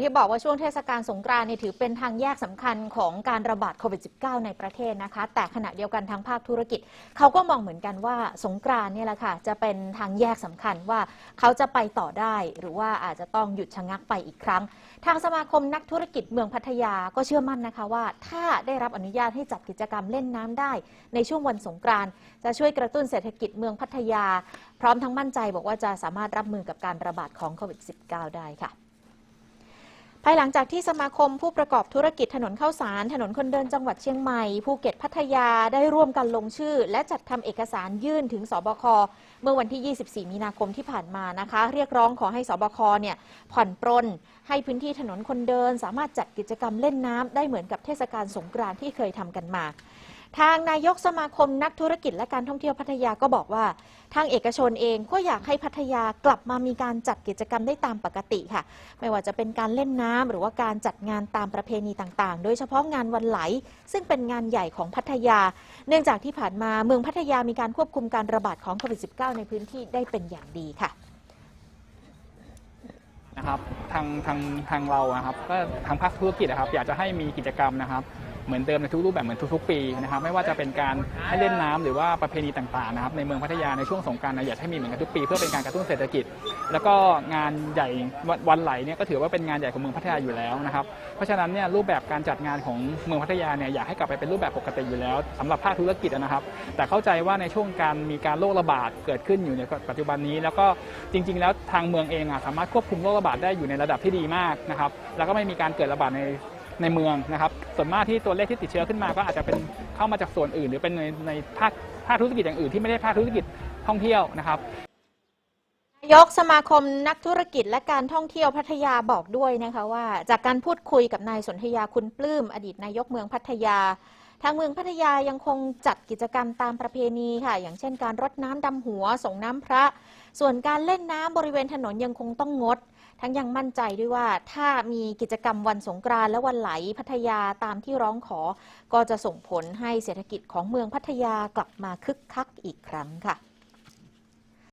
ที่บอกว่าช่วงเทศกาลสงกรานต์เนี่ยถือเป็นทางแยกสำคัญของการระบาดโควิด -19 ในประเทศนะคะ แต่ขณะเดียวกันทางภาคธุรกิจ เขาก็มองเหมือนกันว่าสงกรานต์เนี่ยแหละค่ะ จะเป็นทางแยกสำคัญว่าเขาจะไปต่อได้ หรือว่าอาจจะต้องหยุดชะงักไปอีกครั้ง ทางสมาคมนักธุรกิจเมืองพัทยาก็เชื่อมั่นนะคะว่า ถ้าได้รับอนุญาตให้จัดกิจกรรมเล่นน้ำได้ ในช่วงวันสงกรานต์จะช่วยกระตุ้นเศรษฐกิจเมืองพัทยา พร้อมทั้งมั่นใจบอกว่าจะสามารถรับมือกับการระบาดของโควิด -19 ได้ค่ะ ภายหลังจากที่สมาคมผู้ประกอบธุรกิจถนนข้าวสาร ถนนคนเดินจังหวัดเชียงใหม่ภูเก็ตพัทยาได้ร่วมกันลงชื่อ และจัดทำเอกสารยื่นถึงสบค เมื่อวันที่ 24 มีนาคมที่ผ่านมานะคะ เรียกร้องขอให้สบคเนี่ยผ่อนปรนให้พื้นที่ถนนคนเดิน สามารถจัดกิจกรรมเล่นน้ำได้เหมือนกับเทศกาลสงกรานต์ที่เคยทำกันมา ทางนายกสมาคมนักธุรกิจและการท่องเที่ยวพัทยาก็บอกว่า ทางเอกชนเองก็อยากให้พัทยากลับมามีการจัดกิจกรรมได้ตามปกติค่ะ ไม่ว่าจะเป็นการเล่นน้ำหรือว่าการจัดงานตามประเพณีต่างๆ โดยเฉพาะงานวันไหล ซึ่งเป็นงานใหญ่ของพัทยา เนื่องจากที่ผ่านมาเมืองพัทยามีการควบคุมการระบาดของโควิด -19 ในพื้นที่ได้เป็นอย่างดีค่ะนะครับทางทางทางเรานะครับก็ทางภาคธุรกิจนะครับ อยากจะให้มีกิจกรรมนะครับ เหมือนเดิมในทุกรูปแบบเหมือนทุกๆปีนะครับไม่ว่าจะเป็นการให้เล่นน้ำหรือว่าประเพณีต่างๆนะครับในเมืองพัทยาในช่วงสงกรารนะอยากให้มีเหมือนกันทุกปี เพื่อเป็นการกระตุ้นเศรษฐกิจ แล้วก็งานใหญ่วันไหลเนี่ยก็ถือว่าเป็นงานใหญ่ของเมืองพัทยาอยู่แล้วนะครับเพราะฉะนั้นเนี่ยรูปแบบการจัดงานของเมืองพัทยาเนี่ยอยากให้กลับไปเป็นรูปแบบปกติอยู่แล้วสำหรับภาคธุรกิจนะครับ แต่เข้าใจว่าในช่วงการมีการโรคระบาดเกิดขึ้นอยู่ในปัจจุบันนี้ แล้วก็จริง ๆ แล้วทางเมืองเองอะสามารถควบคุมโรคระบาดได้อยู่ในระดับที่ดีมากนะครับแล้วก็ไม่มีการเกิดระบาดใน ในเมืองนะครับ ส่วนมากที่ตัวเลขที่ติดเชื้อขึ้นมาก็อาจจะเป็นเข้ามาจากส่วนอื่น หรือเป็นในในภาคภาคธุรกิจอย่างอื่นที่ไม่ได้ภาคธุรกิจท่องเที่ยวนะครับายกสมาคมนักธุรกิจและการท่องเที่ยวพัทยาบอกด้วยนะคะว่า จากการพูดคุยกับนายสนธยาคุณปลื้มอดีตนายกเมืองพัทยา ทางเมืองพัทยายังคงจัดกิจกรรมตามประเพณีค่ะ อย่างเช่นการรดน้ำดำหัว ส่งน้ำพระ ส่วนการเล่นน้ำบริเวณถนนยังคงต้องงด ทั้งยังมั่นใจด้วยว่าถ้ามีกิจกรรมวันสงกรานต์และวันไหลพัทยาตามที่ร้องขอ ก็จะส่งผลให้เศรษฐกิจของเมืองพัทยากลับมาคึกคักอีกครั้งค่ะ